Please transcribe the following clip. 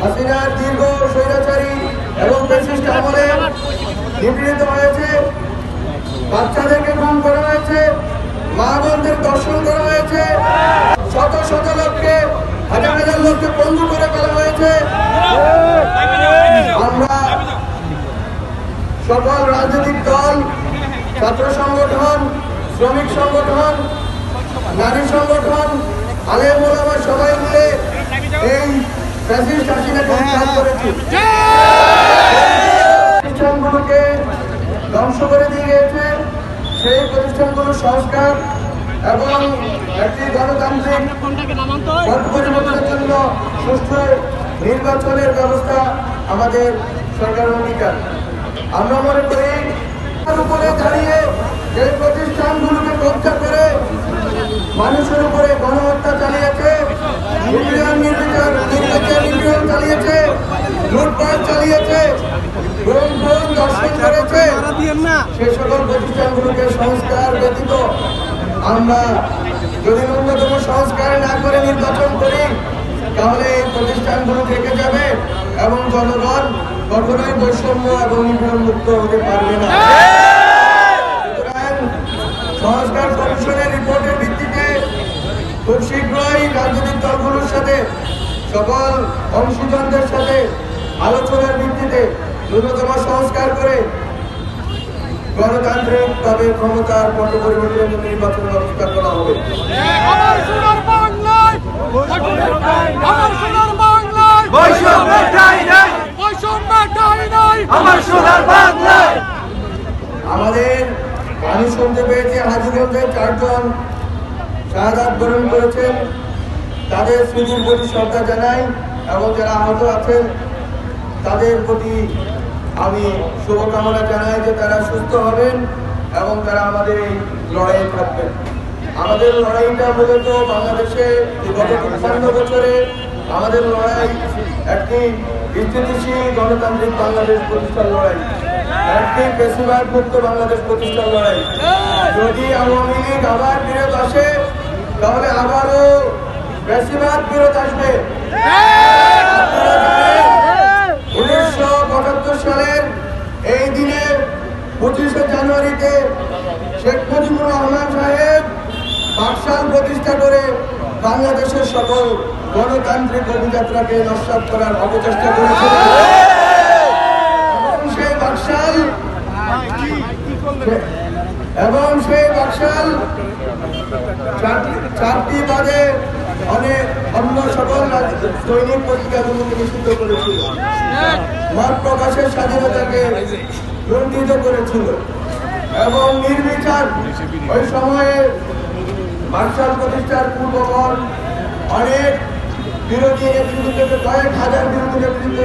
হাসিনার দীর্ঘ স্বৈরাচারী এবং বেশিষ্ট আমলে নিপীড়িত হয়েছে। বাচ্চাদেরকে গুম করা হয়েছে। মা বোনদের দর্শন করা হয়েছে। শত শত লোককে, হাজার হাজার লোককে বন্ধু করে ফেলা হয়েছে। আমরা সকল রাজনৈতিক দল, ছাত্র সংগঠন, শ্রমিক সংগঠন, নারী সংগঠন, আলেম ওলামা সবাই মিলে ফ্যাসিস্ট হাসিনাকে উৎখাত করেছি। প্রতিষ্ঠানগুলোকে ধ্বংস করে দিয়ে গিয়েছে সেই প্রতিষ্ঠানগুলোর সংস্কার এবং একটি গণতান্ত্রিক পরিবর্তনের জন্য সুস্থ নির্বাচনের ব্যবস্থা আমাদের সরকারের অঙ্গীকার। আমরা মনে করি উপরে দাঁড়িয়ে এই প্রতিষ্ঠানগুলোকে কবজা করে মানুষের উপরে গণহত্যা নিপীড়ন চালিয়েছে লুটপাট চালিয়েছে গুম গুম দর্শন করেছে। সে সকল প্রতিষ্ঠানগুলোকে সংস্কার ব্যতীত আমরা যদি ন্যূনতম সংস্কার না করে নির্বাচন করি, তাহলে এই প্রতিষ্ঠানগুলো থেকে যাবে এবং জনগণ কখনোই বৈষম্য এবং নিপীড়ন মুক্ত হতে পারবে না। সংস্কার কমিশনের রিপোর্টের ভিত্তিতে খুব শীঘ্রই রাজনৈতিক দলগুলোর সাথে সকল অংশীজনদের সাথে আলোচনার ভিত্তিতে ন্যূনতম সংস্কার করে গণতান্ত্রিক ভাবে ক্ষমতার পট পরিবর্তনের জন্য নির্বাচন ব্যবস্থা করা হবে। আমার সোনার বাংলায়! আমার সোনার বাংলায়! বৈষম্য ঠাই নাই! বৈষম্য ঠাই নাই! আমার সোনার বাংলায়! আমাদের আমি শুনতে পেয়েছি হাজিগঞ্জে চারজন শাহাদাত বরণ করেছেন। তাদের স্মৃতির প্রতি শ্রদ্ধা জানাই এবং যারা আহত আছেন, তাদের প্রতি আমি শুভকামনা জানাই যে তারা সুস্থ হবেন এবং তারা আমাদের এই লড়াইয়ে থাকবেন। আমাদের লড়াইটা মূলত বাংলাদেশে গত তিপ্পান্ন বছরে আমাদের লড়াই একটি স্থিতিশীল গণতান্ত্রিক বাংলাদেশ প্রতিষ্ঠার লড়াই, একটি বেশিরভাগ মুক্ত বাংলাদেশ প্রতিষ্ঠার লড়াই। যদি আওয়ামী লীগ আবার ফিরত আসে, তাহলে আবারও বেশিরভাগ ফিরত আসবে। উনিশশো পঁচাত্তর সালের এই দিনে পঁচিশে জানুয়ারিতে শেখ মুজিবুর রহমান সাহেব বাকশাল প্রতিষ্ঠা করে বাংলাদেশের সকল গণতান্ত্রিক অভিযাত্রাকে নস্বাত করার অপচেষ্টা করেছিলেন এবং সেই বাকশাল এবং সেই বাকশাল চারটি বাদে অনেক অন্য সকল দৈনিক পত্রিকাগুলোকে নিষিদ্ধ করেছিল। প্রকাশের স্বাধীনতাকে লুণ্ঠিত করেছিল। এবং নির্বিচার ওই সময়ে মার্শাল প্রতিষ্ঠার পূর্বপর অনেক বিরোধী নেতৃত্ব থেকে কয়েক হাজার বিরোধী নেতৃত্ব